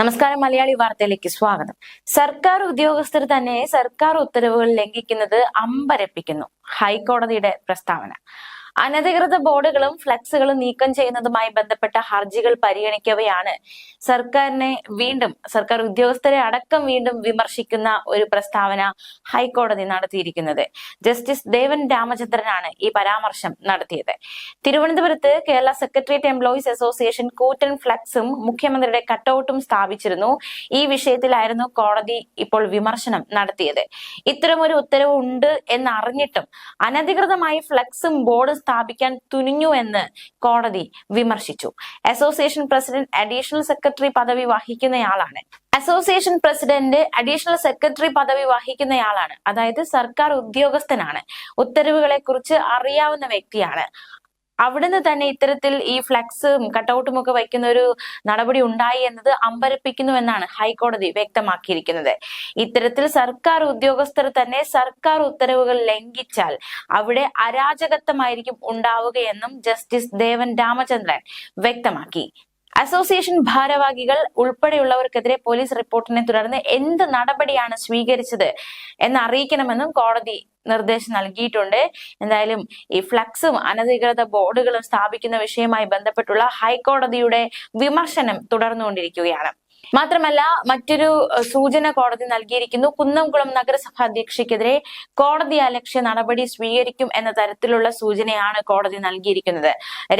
നമസ്കാരം മലയാളി വാർത്തയിലേക്ക് സ്വാഗതം. സർക്കാർ ഉദ്യോഗസ്ഥർ തന്നെ സർക്കാർ ഉത്തരവുകൾ ലംഘിക്കുന്നത് അമ്പരപ്പിക്കുന്നു. ഹൈക്കോടതിയുടെ പ്രസ്താവന. അനധികൃത ബോർഡുകളും ഫ്ലക്സുകളും നീക്കം ചെയ്യുന്നതുമായി ബന്ധപ്പെട്ട ഹർജികൾ പരിഗണിക്കവെയാണ്. സർക്കാരിനെ വീണ്ടും സർക്കാർ ഉദ്യോഗസ്ഥരെ അടക്കം വീണ്ടും വിമർശിക്കുന്ന ഒരു പ്രസ്താവന ഹൈക്കോടതി നടത്തിയിരിക്കുന്നത്. ജസ്റ്റിസ് ദേവൻ രാമചന്ദ്രനാണ് ഈ പരാമർശം നടത്തിയത്. തിരുവനന്തപുരത്ത് കേരള സെക്രട്ടേറിയറ്റ് എംപ്ലോയീസ് അസോസിയേഷൻ കൂറ്റൻ ഫ്ലക്സും മുഖ്യമന്ത്രിയുടെ കട്ടൌട്ടും സ്ഥാപിച്ചിരുന്നു. ഈ വിഷയത്തിലായിരുന്നു കോടതി ഇപ്പോൾ വിമർശനം നടത്തിയത്. ഇത്തരമൊരു ഉത്തരവ് ഉണ്ട് എന്നറിഞ്ഞിട്ടും അനധികൃതമായി ഫ്ലക്സും ബോർഡും സ്ഥാപിക്കാൻ തുനിഞ്ഞു എന്ന് കോടതി വിമർശിച്ചു. അസോസിയേഷൻ പ്രസിഡന്റ് അഡീഷണൽ സെക്രട്ടറി പദവി വഹിക്കുന്നയാളാണ്. അസോസിയേഷൻ പ്രസിഡന്റ് അഡീഷണൽ സെക്രട്ടറി പദവി വഹിക്കുന്നയാളാണ്. അതായത് സർക്കാർ ഉദ്യോഗസ്ഥനാണ്. ഉത്തരവുകളെ കുറിച്ച് അറിയാവുന്ന വ്യക്തിയാണ്. അവിടുന്ന് തന്നെ ഇത്തരത്തിൽ ഈ ഫ്ലക്സും കട്ടൗട്ടും ഒക്കെ വയ്ക്കുന്ന ഒരു നടപടി ഉണ്ടായി എന്നത് അമ്പരപ്പിക്കുന്നു എന്നാണ് ഹൈക്കോടതി വ്യക്തമാക്കിയിരിക്കുന്നത്. ഇത്തരത്തിൽ സർക്കാർ ഉദ്യോഗസ്ഥർ തന്നെ സർക്കാർ ഉത്തരവുകൾ ലംഘിച്ചാൽ അവിടെ അരാജകത്വമായിരിക്കും ഉണ്ടാവുകയെന്നും ജസ്റ്റിസ് ദേവൻ രാമചന്ദ്രൻ വ്യക്തമാക്കി. അസോസിയേഷൻ ഭാരവാഹികൾ ഉൾപ്പെടെയുള്ളവർക്കെതിരെ പോലീസ് റിപ്പോർട്ടിനെ തുടർന്ന് എന്ത് നടപടിയാണ് സ്വീകരിച്ചത് എന്ന് അറിയിക്കണമെന്നും കോടതി നിർദ്ദേശം നൽകിയിട്ടുണ്ട്. എന്തായാലും ഈ ഫ്ലക്സും അനധികൃത ബോർഡുകളും സ്ഥാപിക്കുന്ന വിഷയവുമായി ബന്ധപ്പെട്ടുള്ള ഹൈക്കോടതിയുടെ വിമർശനം തുടർന്നുകൊണ്ടിരിക്കുകയാണ്. മാത്രമല്ല മറ്റൊരു സൂചന കോടതി നൽകിയിരിക്കുന്നു. കുന്നംകുളം നഗരസഭ അധ്യക്ഷയ്ക്കെതിരെ കോടതി അലക്ഷ്യ നടപടി സ്വീകരിക്കും എന്ന തരത്തിലുള്ള സൂചനയാണ് കോടതി നൽകിയിരിക്കുന്നത്.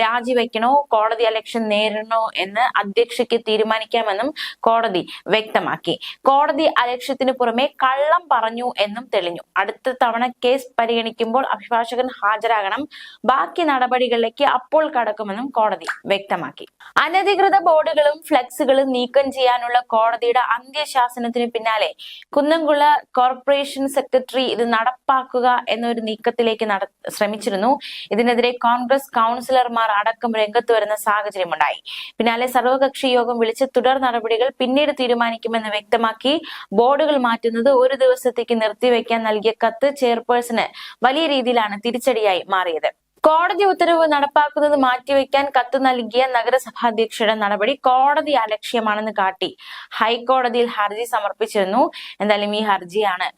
രാജിവെക്കണോ കോടതി അലക്ഷ്യം നേരിടണോ എന്ന് അധ്യക്ഷയ്ക്ക് തീരുമാനിക്കാമെന്നും കോടതി വ്യക്തമാക്കി. കോടതി അലക്ഷ്യത്തിന് പുറമെ കള്ളം പറഞ്ഞു എന്നും തെളിഞ്ഞു. അടുത്ത തവണ കേസ് പരിഗണിക്കുമ്പോൾ അഭിഭാഷകൻ ഹാജരാകണം. ബാക്കി നടപടികളിലേക്ക് അപ്പോൾ കടക്കുമെന്നും കോടതി വ്യക്തമാക്കി. അനധികൃത ബോർഡുകളും ഫ്ലക്സുകളും നീക്കം ചെയ്യാനുള്ള കോടതിയുടെ അന്ത്യശാസനത്തിന് പിന്നാലെ കുന്നംകുള കോർപ്പറേഷൻ സെക്രട്ടറി ഇത് നടപ്പാക്കുക എന്നൊരു നീക്കത്തിലേക്ക് നട ശ്രമിച്ചിരുന്നു. ഇതിനെതിരെ കോൺഗ്രസ് കൗൺസിലർമാർ അടക്കം രംഗത്ത് വരുന്ന സാഹചര്യമുണ്ടായി. പിന്നാലെ സർവകക്ഷി യോഗം വിളിച്ച് തുടർ നടപടികൾ പിന്നീട് തീരുമാനിക്കുമെന്ന് വ്യക്തമാക്കി ബോർഡുകൾ മാറ്റുന്നത് ഒരു ദിവസത്തേക്ക് നിർത്തിവെക്കാൻ നൽകിയ കത്ത് ചെയർപേഴ്സന് വലിയ രീതിയിലാണ് തിരിച്ചടിയായി മാറിയത്. കോടതി ഉത്തരവ് നടപ്പാക്കുന്നത് മാറ്റിവെക്കാൻ കത്ത് നൽകിയ നഗരസഭാധ്യക്ഷയുടെ നടപടി കോടതി അലക്ഷ്യമാണെന്ന് കാട്ടി. ഹൈക്കോടതിയിൽ ഹർജി സമർപ്പിച്ചിരുന്നു. എന്തായാലും ഈ ഹർജിയാണ്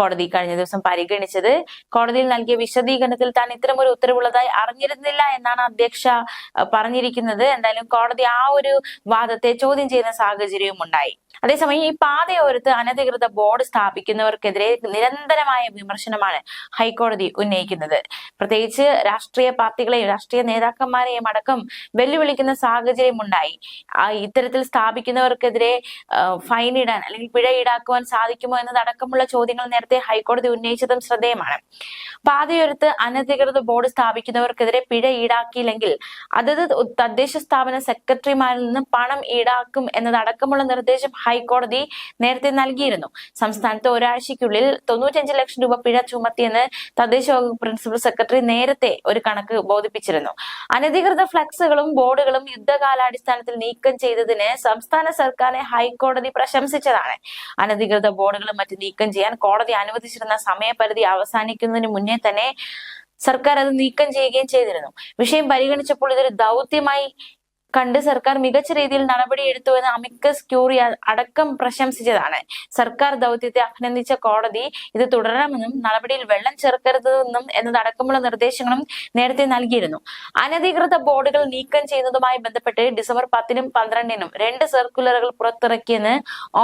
കോടതി കഴിഞ്ഞ ദിവസം പരിഗണിച്ചത്. കോടതിയിൽ നൽകിയ വിശദീകരണത്തിൽ താൻ ഇത്തരമൊരു ഉത്തരവുള്ളതായി അറിഞ്ഞിരുന്നില്ല എന്നാണ് അധ്യക്ഷ പറഞ്ഞിരിക്കുന്നത്. എന്തായാലും കോടതി ആ ഒരു വാദത്തെ ചോദ്യം ചെയ്യുന്ന സാഹചര്യവും ഉണ്ടായി. അതേസമയം ഈ പാതയോരത്ത് അനധികൃത ബോർഡ് സ്ഥാപിക്കുന്നവർക്കെതിരെ നിരന്തരമായ വിമർശനമാണ് ഹൈക്കോടതി ഉന്നയിക്കുന്നത്. പ്രത്യേകിച്ച് പാർട്ടികളെയും രാഷ്ട്രീയ നേതാക്കന്മാരെയും അടക്കം വെല്ലുവിളിക്കുന്ന സാഹചര്യം ഉണ്ടായി ആ ഇത്തരത്തിൽ സ്ഥാപിക്കുന്നവർക്കെതിരെ ഫൈൻ ഇടാൻ അല്ലെങ്കിൽ പിഴ ഈടാക്കുവാൻ സാധിക്കുമോ എന്നതടക്കമുള്ള ചോദ്യങ്ങൾ നേരത്തെ ഹൈക്കോടതി ഉന്നയിച്ചതും ശ്രദ്ധേയമാണ്. പാതയോരത്ത് അനധികൃത ബോർഡ് സ്ഥാപിക്കുന്നവർക്കെതിരെ പിഴ ഈടാക്കിയില്ലെങ്കിൽ അതത് തദ്ദേശ സ്ഥാപന സെക്രട്ടറിമാരിൽ നിന്ന് പണം ഈടാക്കും എന്നതടക്കമുള്ള നിർദ്ദേശം ഹൈക്കോടതി നേരത്തെ നൽകിയിരുന്നു. സംസ്ഥാനത്ത് ഒരാഴ്ചയ്ക്കുള്ളിൽ തൊണ്ണൂറ്റഞ്ച് ലക്ഷം രൂപ പിഴ ചുമത്തിയെന്ന് തദ്ദേശ വകുപ്പ് പ്രിൻസിപ്പൽ സെക്രട്ടറി നേരത്തെ ഒരു കണക്ക് ബോധിപ്പിച്ചിരുന്നു. അനധികൃത ഫ്ലക്സുകളും ബോർഡുകളും യുദ്ധകാലാടിസ്ഥാനത്തിൽ നീക്കം ചെയ്തതിന് സംസ്ഥാന സർക്കാരിനെ ഹൈക്കോടതി പ്രശംസിച്ചതാണ്. അനധികൃത ബോർഡുകളും മറ്റ് നീക്കം ചെയ്യാൻ കോടതി അനുവദിച്ചിരുന്ന സമയപരിധി അവസാനിക്കുന്നതിന് മുന്നേ തന്നെ സർക്കാർ അത് നീക്കം ചെയ്യുകയും ചെയ്തിരുന്നു. വിഷയം പരിഗണിച്ചപ്പോൾ ഇതൊരു ദൗത്യമായി കണ്ട് സർക്കാർ മികച്ച രീതിയിൽ നടപടിയെടുത്തുവെന്ന് അമിക്കസ് ക്യൂറി അടക്കം പ്രശംസിച്ചതാണ്. സർക്കാർ ദൗത്യത്തെ അഭിനന്ദിച്ച കോടതി ഇത് തുടരണമെന്നും നടപടിയിൽ വെള്ളം ചേർക്കരുതെന്നും എന്നതടക്കമുള്ള നിർദ്ദേശങ്ങളും നേരത്തെ നൽകിയിരുന്നു. അനധികൃത ബോർഡുകൾ നീക്കം ചെയ്യുന്നതുമായി ബന്ധപ്പെട്ട് ഡിസംബർ പത്തിനും പന്ത്രണ്ടിനും രണ്ട് സർക്കുലറുകൾ പുറത്തിറക്കിയെന്ന്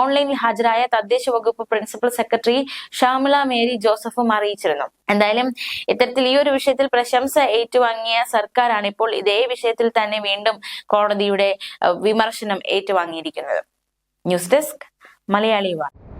ഓൺലൈനിൽ ഹാജരായ തദ്ദേശ വകുപ്പ് പ്രിൻസിപ്പൽ സെക്രട്ടറി ഷാമിള മേരി ജോസഫും അറിയിച്ചിരുന്നു. എന്തായാലും ഇത്തരത്തിൽ ഈ ഒരു വിഷയത്തിൽ പ്രശംസ ഏറ്റുവാങ്ങിയ സർക്കാരാണ് ഇപ്പോൾ ഇതേ വിഷയത്തിൽ തന്നെ വീണ്ടും കോടതിയുടെ വിമർശനം ഏറ്റുവാങ്ങിയിരിക്കുന്നത്. ന്യൂസ് ഡെസ്ക് മലയാളി വാർത്ത.